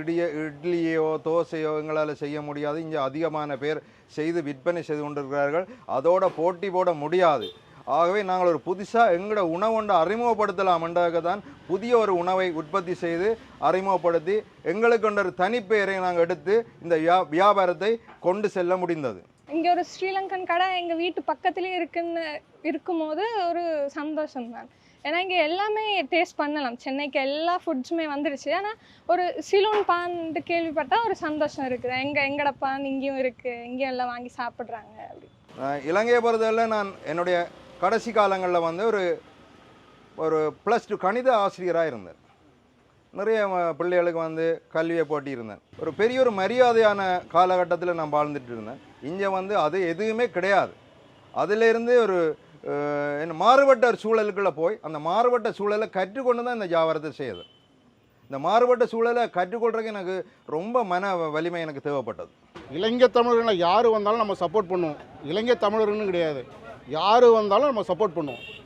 இடிய இட்லியோ தோசையோ எங்களால் செய்ய முடியாது. இங்கே அதிகமான பேர் செய்து விற்பனை செய்து கொண்டிருக்கிறார்கள். அதோட போட்டி போட முடியாது. ஆகவே நாங்கள் ஒரு புதுசாக எங்களோட உணவுண்டை என்றாக தான் புதிய ஒரு உணவை உற்பத்தி செய்து அறிமுகப்படுத்தி எங்களுக்கு ஒரு தனிப்பெயரை நாங்கள் எடுத்து இந்த வியா- வியாபாரத்தை கொண்டு செல்ல முடிந்தது. இங்கே ஒரு ஸ்ரீலங்கன் கடை எங்கள் வீட்டு பக்கத்துலேயே இருக்குன்னு இருக்கும்போது ஒரு சந்தோஷம் தான். ஏன்னா இங்கே எல்லாமே டேஸ்ட் பண்ணலாம். சென்னைக்கு எல்லா ஃபுட்ஸுமே வந்துருச்சு. ஆனால் ஒரு சிலோன் பான்ட்டு கேள்விப்பட்டால் ஒரு சந்தோஷம் இருக்குது. எங்கள் எங்கட பான் இங்கேயும் இருக்குது இங்கேயும் எல்லாம் வாங்கி சாப்பிட்றாங்க அப்படி இலங்கையை பொறுத்தவரையில் நான் என்னுடைய கடைசி காலங்களில் வந்து ஒரு ஒரு ப்ளஸ் டூ கணித ஆசிரியராக இருந்தேன். நிறைய பிள்ளைகளுக்கு வந்து கல்வியை போட்டியிருந்தேன் ஒரு பெரிய ஒரு மரியாதையான காலகட்டத்தில் நான் வாழ்ந்துட்டு இருந்தேன். இங்கே வந்து அது எதுவுமே கிடையாது. அதிலிருந்து ஒரு என்ன மாறுபட்ட ஒரு சூழலுக்குள்ளே போய் அந்த மாறுபட்ட சூழலை கற்றுக்கொண்டு தான் இந்த வியாபாரத்தை செய்யுது இந்த மாறுபட்ட சூழலை கற்றுக்கொள்றதுக்கு எனக்கு ரொம்ப மன வலிமை எனக்கு தேவைப்பட்டது. இலங்கை தமிழர்களை யார் வந்தாலும் நம்ம சப்போர்ட் பண்ணுவோம். இலங்கை தமிழர்னு கிடையாது. யார் வந்தாலும் நம்ம சப்போர்ட் பண்ணுவோம்.